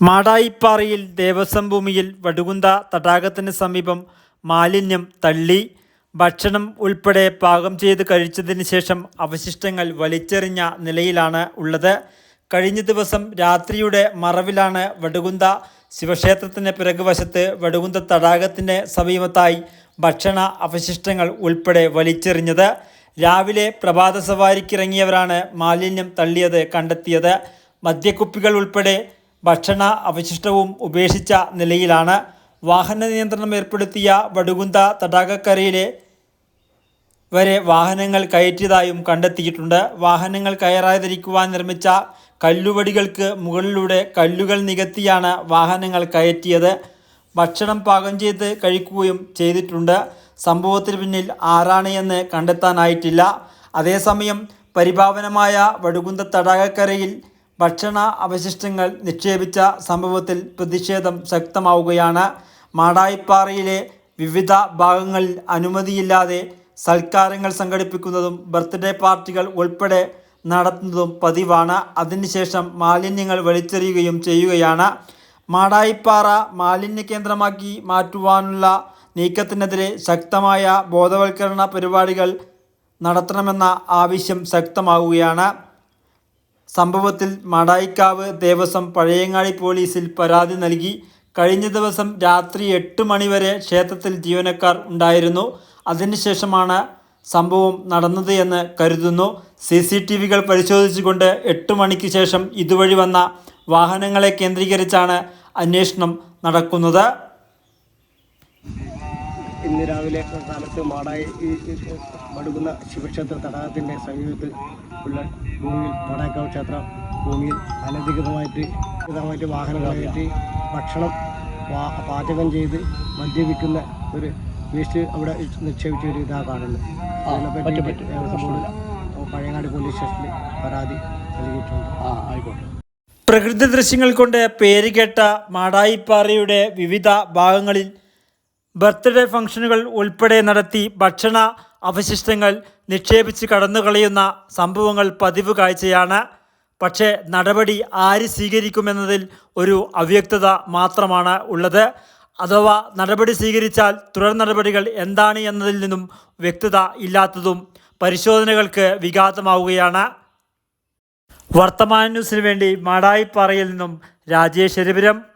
മാടായിപ്പാറയിൽ ദേവസ്വം ഭൂമിയിൽ വടുകുന്ത തടാകത്തിന് സമീപം മാലിന്യം തള്ളി ഭക്ഷണം ഉൾപ്പെടെ പാകം ചെയ്ത് കഴിച്ചതിന് ശേഷം അവശിഷ്ടങ്ങൾ വലിച്ചെറിഞ്ഞ നിലയിലാണ് ഉള്ളത്. കഴിഞ്ഞ ദിവസം രാത്രിയുടെ മറവിലാണ് വടുകുന്ത ശിവക്ഷേത്രത്തിന് പിറകുവശത്ത് വടുകുന്ത തടാകത്തിന്റെ സമീപത്തായി ഭക്ഷണ അവശിഷ്ടങ്ങൾ ഉൾപ്പെടെ വലിച്ചെറിഞ്ഞത്. രാവിലെ പ്രഭാത സവാരിക്കിറങ്ങിയവരാണ് മാലിന്യം തള്ളിയത് കണ്ടെത്തിയത്. മദ്യക്കുപ്പികൾ ഉൾപ്പെടെ ഭക്ഷണ അവശിഷ്ടവും ഉപേക്ഷിച്ച നിലയിലാണ് വാഹന നിയന്ത്രണം ഏർപ്പെടുത്തിയ വടുകുന്ത തടാകക്കരയിലെ വരെ വാഹനങ്ങൾ കയറ്റിയതായും കണ്ടെത്തിയിട്ടുണ്ട്. വാഹനങ്ങൾ കയറാതിരിക്കുവാൻ നിർമ്മിച്ച കല്ലുവടികൾക്ക് മുകളിലൂടെ കല്ലുകൾ നികത്തിയാണ് വാഹനങ്ങൾ കയറ്റിയത്. ഭക്ഷണം പാകം ചെയ്ത് കഴിക്കുകയും ചെയ്തിട്ടുണ്ട്. സംഭവത്തിന് പിന്നിൽ ആരാണ് എന്ന് കണ്ടെത്താനായിട്ടില്ല. അതേസമയം പരിഭാവനമായ വടുകുന്ത തടാകക്കരയിൽ ഭക്ഷണ അവശിഷ്ടങ്ങൾ നിക്ഷേപിച്ച സംഭവത്തിൽ പ്രതിഷേധം ശക്തമാവുകയാണ്. മാടായിപ്പാറയിലെ വിവിധ ഭാഗങ്ങളിൽ അനുമതിയില്ലാതെ സൽക്കാരങ്ങൾ സംഘടിപ്പിക്കുന്നതും ബർത്ത്ഡേ പാർട്ടികൾ ഉൾപ്പെടെ നടത്തുന്നതും പതിവാണ്. അതിനുശേഷം മാലിന്യങ്ങൾ വലിച്ചെറിയുകയും ചെയ്യുകയാണ്. മാടായിപ്പാറ മാലിന്യ കേന്ദ്രമാക്കി മാറ്റുവാനുള്ള നീക്കത്തിനെതിരെ ശക്തമായ ബോധവൽക്കരണ പരിപാടികൾ നടത്തണമെന്ന ആവശ്യം ശക്തമാവുകയാണ്. സംഭവത്തിൽ മടായിക്കാവ് ദേവസ്വം പഴയങ്ങാടി പോലീസിൽ പരാതി നൽകി. കഴിഞ്ഞ ദിവസം രാത്രി എട്ട് മണിവരെ ക്ഷേത്രത്തിൽ ജീവനക്കാർ ഉണ്ടായിരുന്നു. അതിനുശേഷമാണ് സംഭവം നടന്നത് എന്ന് കരുതുന്നു. സി സി ടി വികൾ പരിശോധിച്ചുകൊണ്ട് എട്ട് മണിക്ക് ശേഷം ഇതുവഴി വന്ന വാഹനങ്ങളെ കേന്ദ്രീകരിച്ചാണ് അന്വേഷണം നടക്കുന്നത്. ഇന്ന് രാവിലെ കാലത്ത് മാടായി മടുകുന്ന ശിവക്ഷേത്ര തടാകത്തിന്റെ സമീപത്ത് ഉള്ള ഭൂമിയിൽ മാടായിക്കാവ് ക്ഷേത്ര ഭൂമിയിൽ അനധികൃതമായിട്ട് അനധികൃതമായിട്ട് വാഹനം കയറ്റി ഭക്ഷണം പാചകം ചെയ്ത് മദ്യപിക്കുന്ന ഒരു വേസ്റ്റ് അവിടെ നിക്ഷേപിച്ച ഒരു ഇതാ കാണുന്നത് അതിനെപ്പറ്റി പഴയങ്ങാടി പോലീസ് സ്റ്റേഷനിൽ പരാതി നൽകിയിട്ടുണ്ട്. ആ ആയിക്കോട്ടെ. പ്രകൃതി ദൃശ്യങ്ങൾ കൊണ്ട് പേരുകേട്ട മാടായിപ്പാറയുടെ വിവിധ ഭാഗങ്ങളിൽ ബർത്ത്ഡേ ഫംഗ്ഷനുകൾ ഉൾപ്പെടെ നടത്തി ഭക്ഷണ അവശിഷ്ടങ്ങൾ നിക്ഷേപിച്ച് കടന്നുകളയുന്ന സംഭവങ്ങൾ പതിവ് കാഴ്ചയാണ്. പക്ഷേ നടപടി ആര് സ്വീകരിക്കുമെന്നതിൽ ഒരു അവ്യക്തത മാത്രമാണ് ഉള്ളത്. അഥവാ നടപടി സ്വീകരിച്ചാൽ തുടർ നടപടികൾ എന്താണ് എന്നതിൽ നിന്നും വ്യക്തത ഇല്ലാത്തതും പരിശോധനകൾക്ക് വിഘാതമാവുകയാണ്. വർത്തമാന ന്യൂസിന് വേണ്ടി മാടായിപ്പാറയിൽ നിന്നും രാജേഷ് എരിപുരം.